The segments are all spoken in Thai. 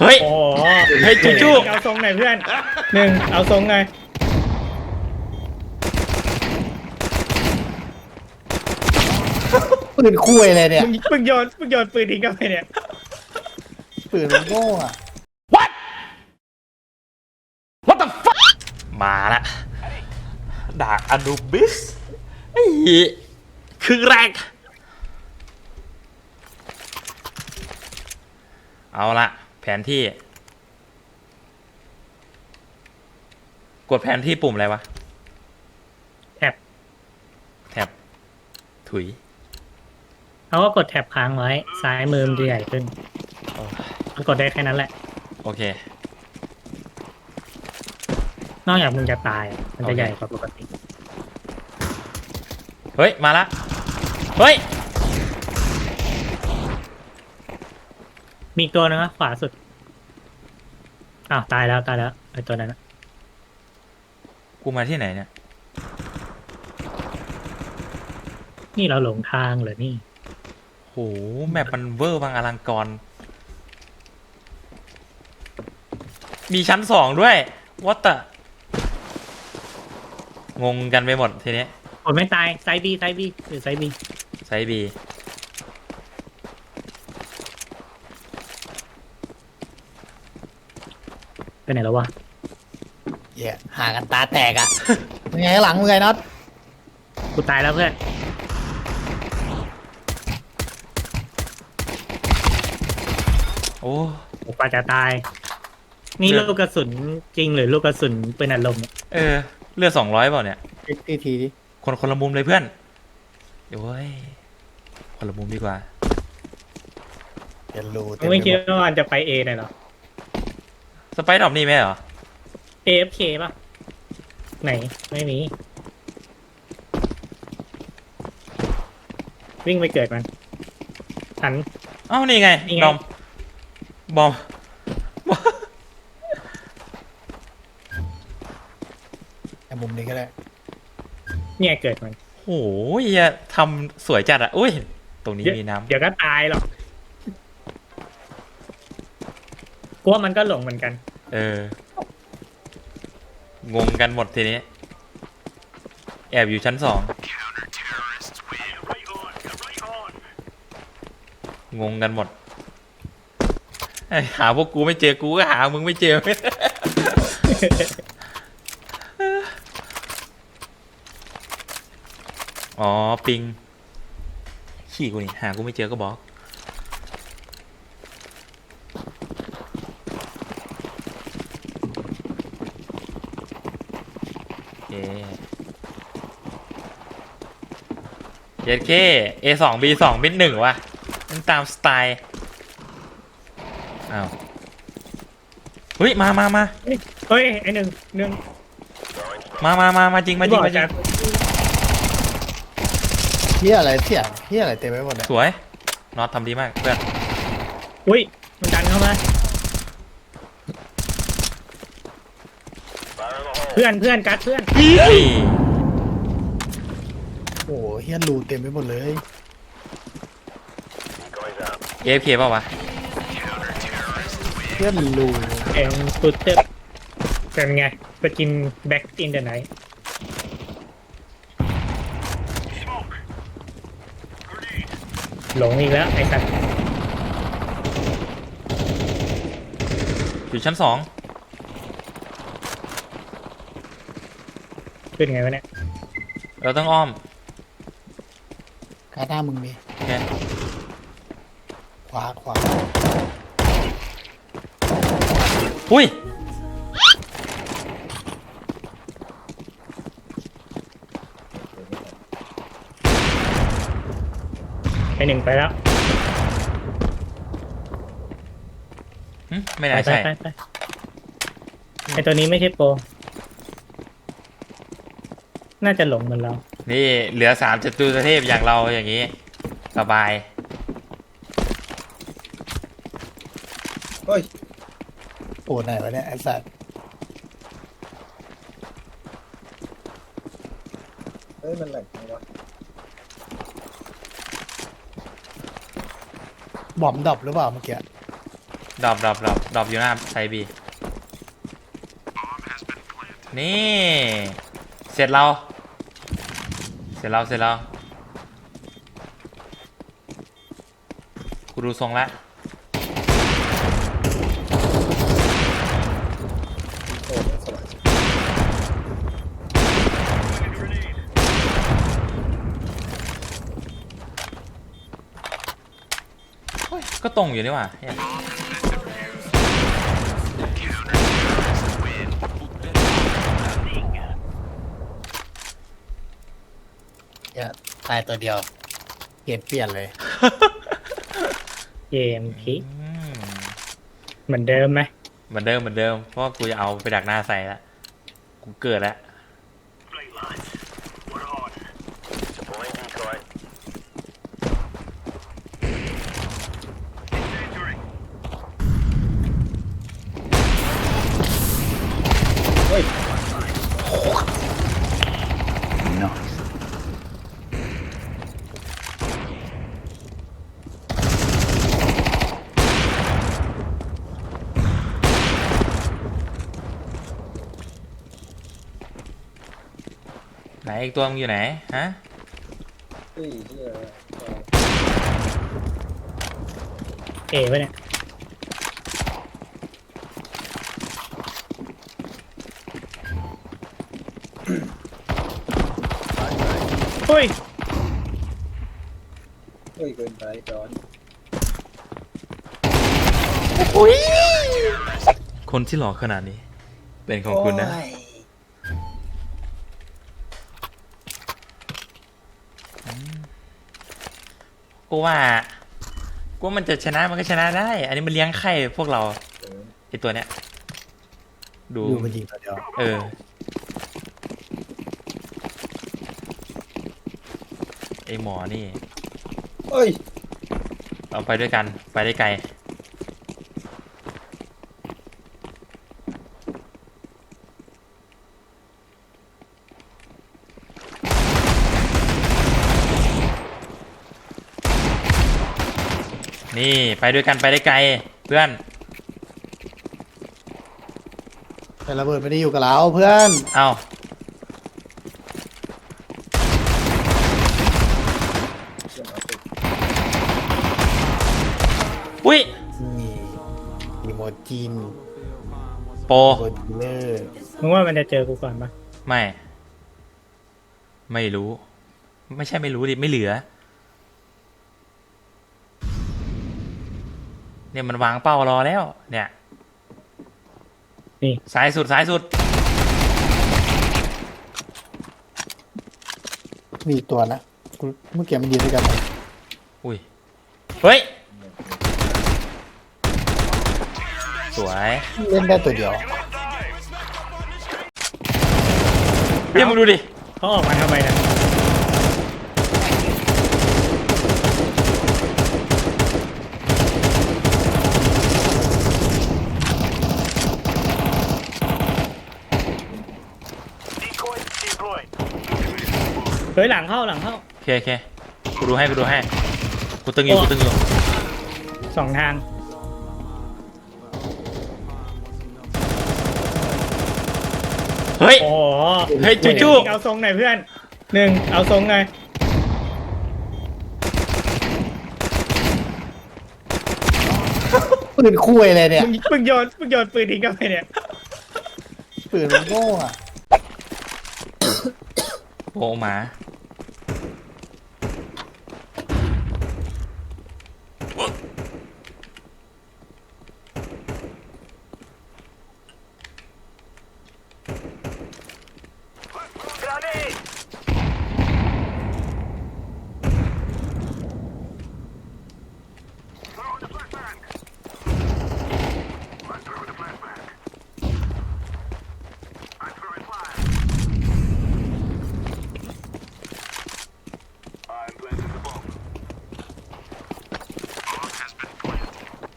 เฮ้ย โอ้โหเฮ้ยจูจูเอาทรงหน่อยเพื่อนหนึ่งเอาทรงหน่อยปืนคุยเลยเนี่ยมึงมึงโยนมึงโยนปืนทิ้งกันไปเนี่ยปืนมันโง่อะมาละดาบอนูบิสไอ้เหี้ยครึ่งแรก เอาละแผนที่ กดแผนที่ปุ่มอะไรวะ แท็บแท็บถุย เขาก็กดแท็บค้างไว้ ซ้ายมือมันจะใหญ่ขึ้น โอ้มันกดได้แค่นั้นแหละ โอเค นอกจากมึงจะตายมันโอจะเค ใหญ่กว่าปกติ เฮ้ย มาละ เฮ้ย มีอีกตัวนึงนะขวาสุด อ้าว ตายแล้วตายแล้วไอตัวนั้นนะกูมาที่ไหนเนี่ย นี่เราหลงทางเหรอนี่ โห แมปมันเวอร์บางอลังกร มีชั้นสองด้วยวัตตะงงกันไปหมดทีนี้กดไม่ตายไซบีไซบีหรือไซบีไซบี ไปไหนแล้ววะเหี้ยหากันตาแตกอะมึงไงข้างหลังมึงไงน็อตกูตายแล้วเพื่อนโอ้กูกว่าจะตาย นี่เลือดลูกกระสุนจริงหรือลูกกระสุนปืนอัดลมเนี่ยเออเลือดสองร้อยเปล่าเนี่ยทีทีดิคนคนละมุมเลยเพื่อนโอ้ยคนละมุมดีกว่า เดี๋ยวรู้มึงไม่คิดว่ามันจะไปเอหน่อยเหรอ สไปดอบนี่ไหมเหรอ AFK ป่ะ ไหน ไม่มี วิ่งไปเกิดมันหัน เอ้านี่ไงนี่ไงบอมบอมแต่มุมนี้ก็ได้เนี่ยเกิดมัน โอ้ยเหี้ยทำสวยจัดอะอุ้ย ตรงนี้มีน้ำเดี๋ยวก็ตายหรอก กูว่ามันก็หลงเหมือนกัน เออ งงกันหมดทีนี้ แอบอยู่ชั้นสอง งงกันหมดไอ้หาพวกกูไม่เจอ กูก็หา มึงไม่เจอ อ๋อ ปิง ขี่กูนี่ หา กูไม่เจอก็บอก โอเค เจ็ดเค A สอง B สองบินหนึ่งว่ะมันตามสไตล์อ้าวเฮ้ยมามามาเฮ้ยไอหนึ่งหนึ่งมามามามาจริงมาจริงบอกมาจริจะงเฮียอะไรเสียงเฮียอะไรเต็มไปหมดเลยสวยน็อตทำดีมากเพื่อนอุ้ยมันดันเข้ามาเพื่อนเพื่อนกัดเพื่อนนี่ โอ้โหเฮียรูเต็มไปหมดเลย AFK เปล่าวะเฮียรูเองสุดเต็มเป็นไงไปกินแบ็กอินเดอะไนท์หลงอีกแล้วไอ้สัตว์อยู่ชั้นสองขึ้นไงวะเนี่ย เราต้องอ้อม กาหน้ามึงดิโอเคขวาขวาอุ้ยไอหนึ่งไปแล้วหึไม่ไปน่าไปใช่ ไปไปไอตัวนี้ไม่ใช่โปร น่าจะหลงเหมือนเรา นี่เหลือสามจตุรเทพอย่างเราอย่างนี้ สบายโอ้ยโอ้ไหนวะเนี่ยไอ้สัตว์เฮ้ยมันแหลกจังวะบอมดับหรือเปล่าเมื่อกี้ดรอปดรอปดรอปดรอปอยู่หน้าไซบี นี่ เสร็จเราเส ร็จเราเสร็จเรากูดูทรงแล้วโอ้สบายใจเฮ้ยก็ตรงอยู่นี่หว่า ตายตัวเดียว เกมเปลี่ยนเลย เกมพลิกอืมเหมือนเดิมไหมเหมือนเดิมเหมือนเดิมเพราะว่ากูจะเอาไปดักหน้าใส่ละกูเกิดแล้ว อีกตัวมึงอยู่ไหนฮะเฮ้ยเหี้ยเอ๋ปะเนี่ยเฮ้ยเฮ้ยเกินไปจอนคนที่หล่อขนาดนี้ เป็นของคุณนะโอ้ย กูว่ากูว่ามันจะชนะมันก็ชนะได้ อันนี้มันเลี้ยงไข่พวกเราเออไอตัวเนี้ย ดู ดูมันยิงตัวเดียวเออ ไอหมอนี่เฮ้ย เราไปด้วยกัน ไปได้ไกล นี่ไปด้วยกันไปได้ไกล เพื่อน แต่ระเบิดไม่ได้อยู่กับเราเพื่อนเอาอุ้ยนี่อีโมจินโปโมจิเลอร์มึงว่ามันจะเจอกูก่อนปะไม่ ไม่รู้ ไม่ใช่ไม่รู้ดิ ไม่เหลือ เนี่ยมันวางเป้ารอแล้ว เนี่ยนี่ซ้ายสุดซ้ายสุด มีอีกตัวนะกูเมื่อกี้มันยืนด้วยกันไหมอุ้ย เฮ้ย สวยเล่นได้ตัวเดียวเนี่ยมึงดูดิ เขาออกมาทำไมนะ เฮ้ยหลังเข้าหลังเข้า โอเคโอเคกูดูให้กูดูให้กูตึงอยู่กูตึงอยู่สองทาง เฮ้ย โอ้โหเฮ้ยจู้จู้เอาทรงหน่อยเพื่อนหนึ่งเอาทรงหน่อยปืนคุยเลยเนี่ยมึงมึงโยนมึงโยนปืนทิ้งกันไปเนี่ยปืนมันโง่อะ โปหมา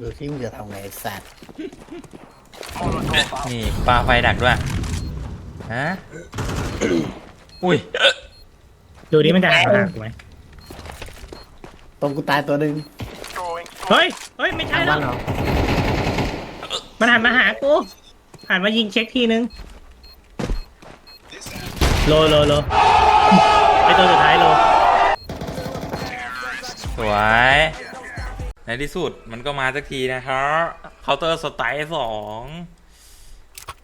ดูที่มึงจะทำไงไอ้สัตว์ Molotov out. นี่ปลาไฟดักด้วยฮะอุ้ยดูนี่มันจะห่างห่างกูไหมตรงกูตายตัวหนึ่ง Throwing เฮ้ย เฮ้ย ไม่ใช่ทางแล้บ้าวนเรามันหันมาหากูหันมายิงเช็คทีนึง โลโลโลไอตัวสุดท้ายโล สวย ในที่สุดมันก็มาสักทีนะครับเคาน์เตอร์สไตล์สอง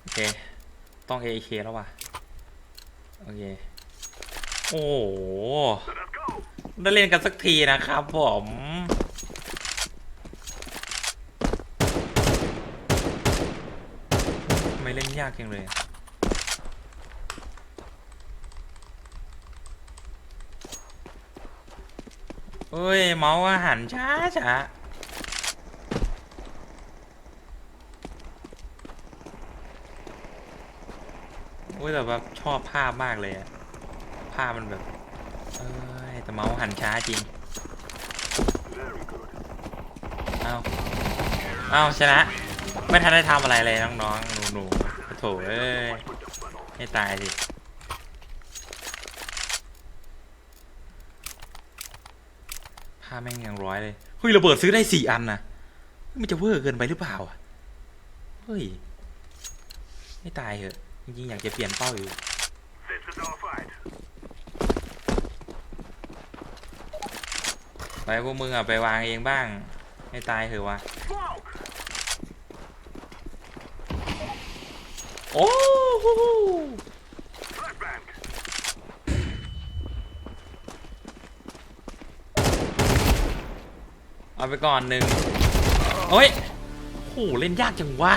โอเค ต้อง AK แล้วว่ะ โอเค โอ้โห ได้เล่นกันสักทีนะครับผมไม่เล่นยากจังเลยอะ เอ้ย เมาส์อาหารช้าช้าโอ้ยแต่แบบชอบภาพมากเลยอะภาพมันแบบ เอ้ย แต่เมาส์หันช้าจริง เอ้าเอ้าชนะ ไม่ทันได้ทำอะไรเลยน้องๆ หนูๆโถเอ้ย ให้ตายสิาแม่งยังร้อยเลย เฮ้ยระเบิดซื้อได้สี่อันนะมันจะเวอร์เกินไปหรือเปล่าอะ เฮ้ย ไม่ตายเหอะจริงๆอยากจะเปลี่ยนเป้าอยู่ไปพวกมึงอะไปวางเองบ้างให้ตายเถอะวะโอ้โห Flashbang. เอาไปก่อนหนึ่งโอ้ยโหเล่นยากจังวะ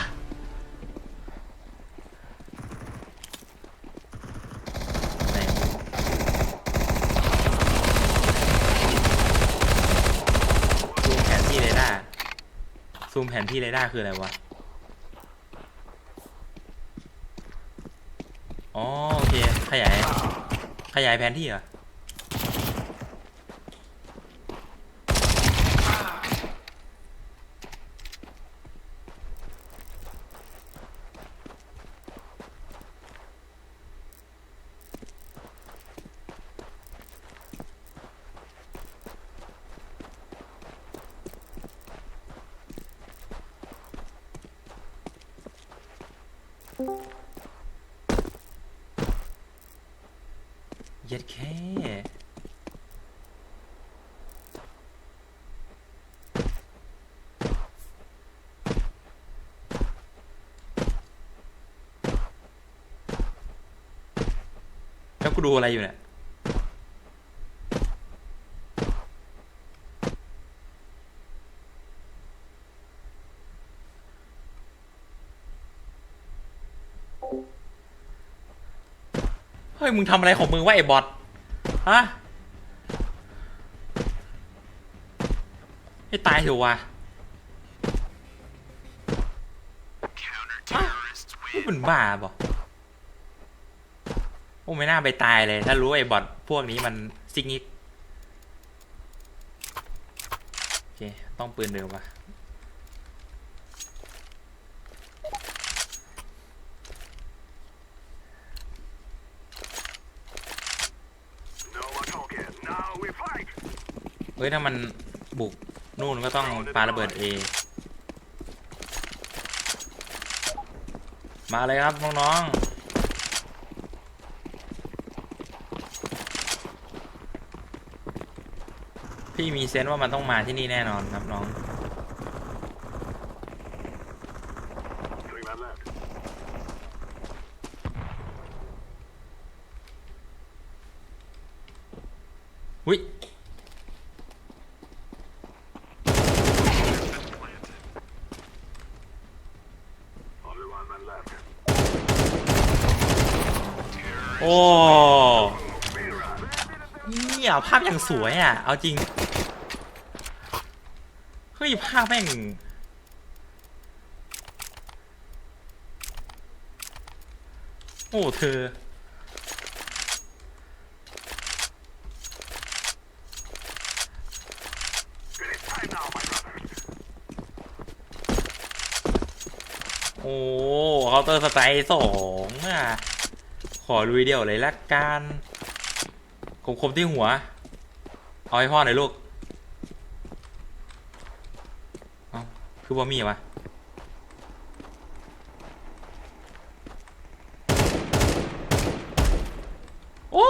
ซูมแผนที่เรดาร์ซูมแผนที่เรดาร์คืออะไรวะ อ๋อโอเค ขยาย ขยายแผนที่เหรอ เย็ดแค่แล้วกูดูอะไรอยู่เนี่ย เฮ้ยมึงทำอะไรของมึงวะไอ้บอทฮะให้ตายเถอะวะอะนี่มันบ้าบ่โอ้ไม่น่าไปตายเลย ถ้ารู้ไอ้บอทพวกนี้มันซิกนิกโอเค ต้องปืนเดิมวะ เฮ้ยถ้ามันบุกนู่นก็ต้องปาระเบิดเอมาเลยครับน้องๆพี่มีเซนส์ว่ามันต้องมาที่นี่แน่นอนครับน้อง Three man left. อุ้ย Only one man left. โอ้เนี่ยภาพ อย่างสวยอะ เอาจริง เฮ้ย ภาพแม่งโอ้เธอ โอ้เคาน์เตอร์สไตล์สองอะ ขอลุยเดี่ยวเลยละกันคมคมๆที่หัว เอาให้พ่อหน่อยลูกคือบ่มีวะโอ้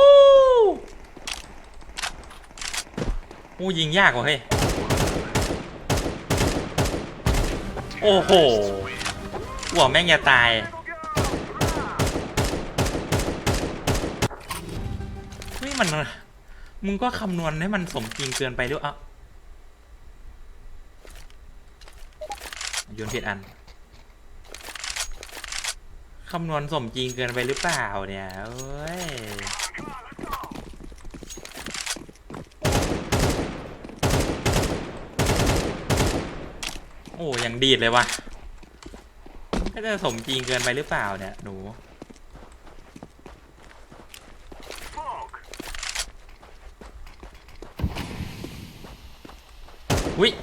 โหยิงยากว่ะเฮ้ย โอ้โหหัวแม่งอย่าตายนี่มัน มึงก็คำนวณให้มันสมจริงเกินไปหรืออะโยนผิดอัน คำนวณสมจริงเกินไปหรือเปล่าเนี่ยเอ้ยโอ้ยังดีดเลยวะก็จะสมจริงเกินไปหรือเปล่าเนี่ยหนู Fog. อุ้ย I'm throwing a flashback. The mag three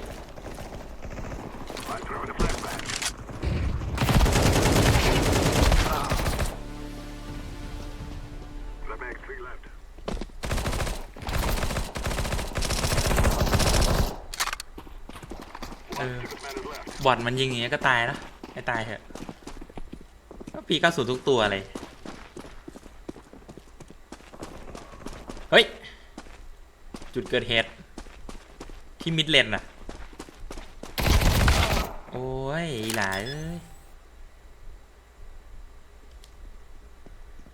left. เออบอดมันยิงอย่างเงี้ยก็ตายนะไม่ตายเถอะก็ปีกระสุนทุกตัวเลย เฮ้ย จุดเกิดเหตุ ที่มิดเลนน่ะ โอ้ยหลาย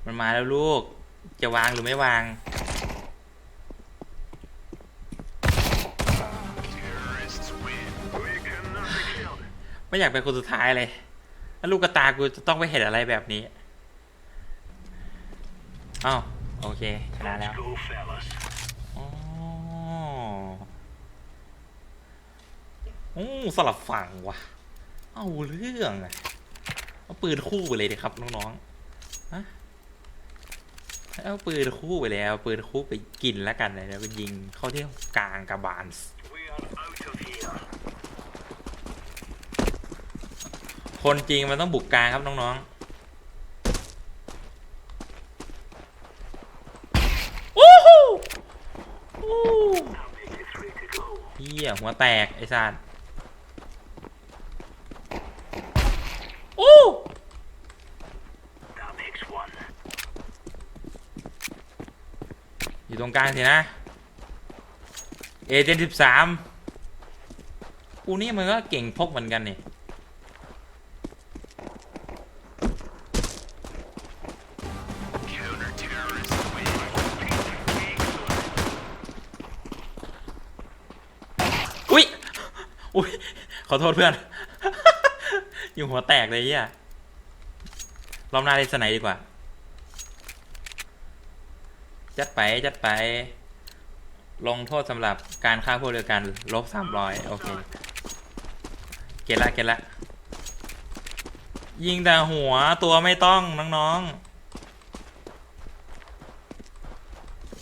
มันมาแล้วลูก จะวางหรือไม่วาง ไม่อยากเป็นคนสุดท้ายเลยแล้วลูกกระตากูจะต้องไปเห็นอะไรแบบนี้อ้าวโอเคชนะแล้ว Go, fellas. อ๋อ โอ้สลับฝั่งว่ะ เอาเรื่องอะเอาปืนคู่ไปเลยดิครับน้องๆฮะเอาปืนคู่ไปเลยเอาปืนคู่ไปกินแล้วกันเลยแล้วไปยิงเข้าที่กลางกระบาลคนจริงมันต้องบุกกลางครับน้องๆโอ้โหเฮียหัวแตกไอ้สัตว์โอ้ That makes one. อยู่ต รงกลางสินะเอเจนสิบสามกูนี่มันก็เก่งพกเหมือนกันนี่อุ้ยอุ้ยขอโทษเพื่อน อยู่หัวแตกเลยเฮียรอบหน้าเล่นสไนด์ดีกว่า จัดไปจัดไป ลงโทษสำหรับการฆ่าพวกเดียวกันลบสามร้อยโอเค เก็ตละเก็ตละ ยิงแต่หัวตัวไม่ต้องน้องๆ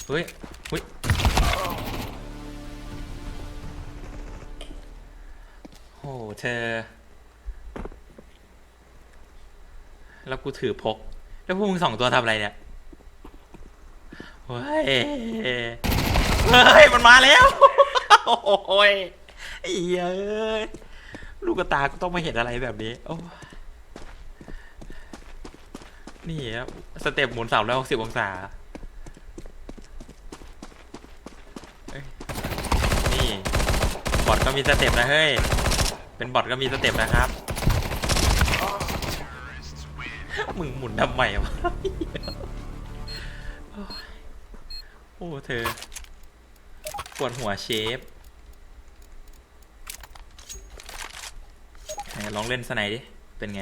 เฮ้ยเฮ้ยโอ้เธอ แล้วกูถือพก แล้วพวกมึงสองตัวทำอะไรเนี่ย เฮ้ย เฮ้ย มันมาแล้ว โอ้ยเยเอ้ยลูกกระตาก็ต้องมาเห็นอะไรแบบนี้ โอ้นี่ครับสเต็ปหมุนสามร้อยหกสิบองศา นี่ บอทก็มีสเต็ปนะเฮ้ย เป็นบอทก็มีสเต็ปนะครับ มึงหมุนทำไมวะ โอ้เธอปวดหัวเชฟไหนลองเล่นสไนด์ดิเป็นไง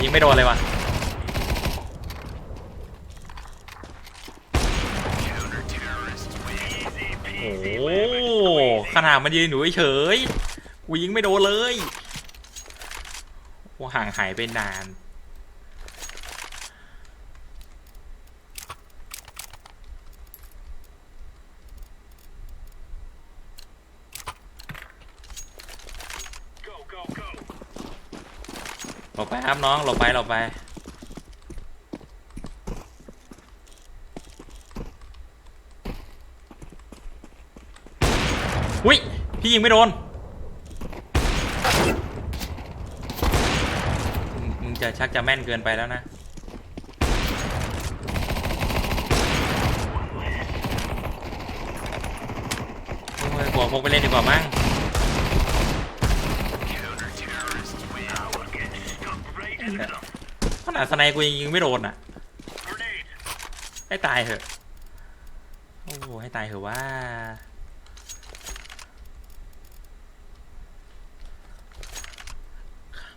หยิงไม่โดนเลยว่ะโอ้ขนาดมันยืนอยู่เฉยกูยิงไม่โดนเลยว่าห่างหายไปนาน ลบไป ครับน้องหลบไปหลบไป อุ้ย พี่ยิงไม่โดนมึงมึงจะชักจะแม่นเกินไปแล้วนะ โอ้ยบวกพกไปเล่นดีกว่ามั้ง ขนาดสไนกูยังยิงไม่โดนอะ ให้ตายเถอะ โอ้โหให้ตายเถอะว่า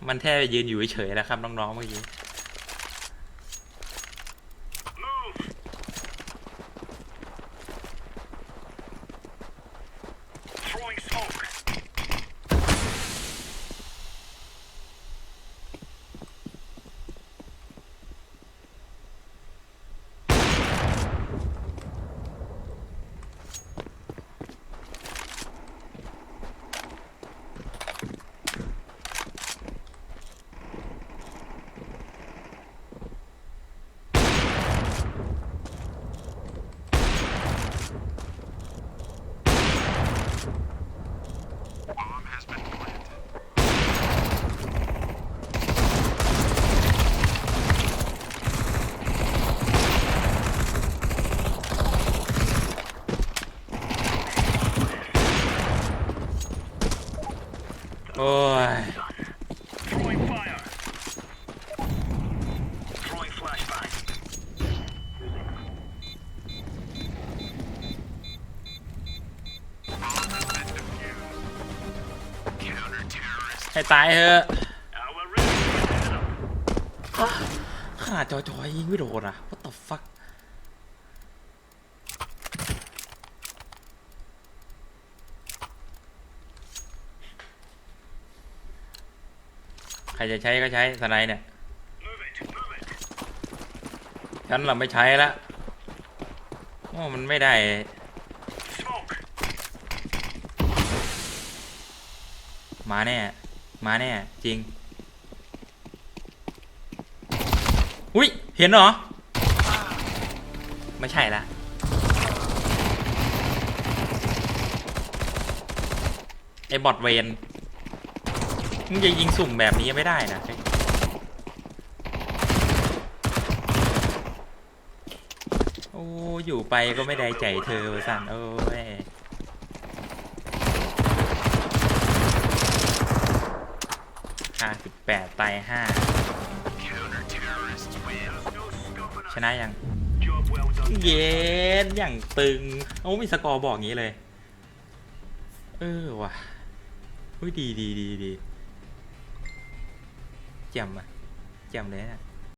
มันแทบยืนอยู่เฉยๆแล้วครับน้องๆเมื่อกี้ ให้ตายเถอะขนาดจอจอยยิงไม่โดนอะ what the fuck ใครจะใช้ก็ใช้สไนด์เนี่ยฉันเราไม่ใช้ละโอ้มันไม่ได้มาแน่ มาแน่ จริง อุ้ย เห็นเหรอ ไม่ใช่ละไอ้บอทเวนมึงจะยิงสุ่มแบบนี้ไม่ได้นะเฮ้ยโอ้ อยู่ไปก็ไม่ได้ใจเธอสั่นโอ้ย ห้าสิบแปดตายห้าชนะยัง เย็นอย่างตึง โอ้มีสกอร์บอกงี้เลย เออว่ะอุ้ยดีดีดีดีแจ่มอะแจ่มเลยนะ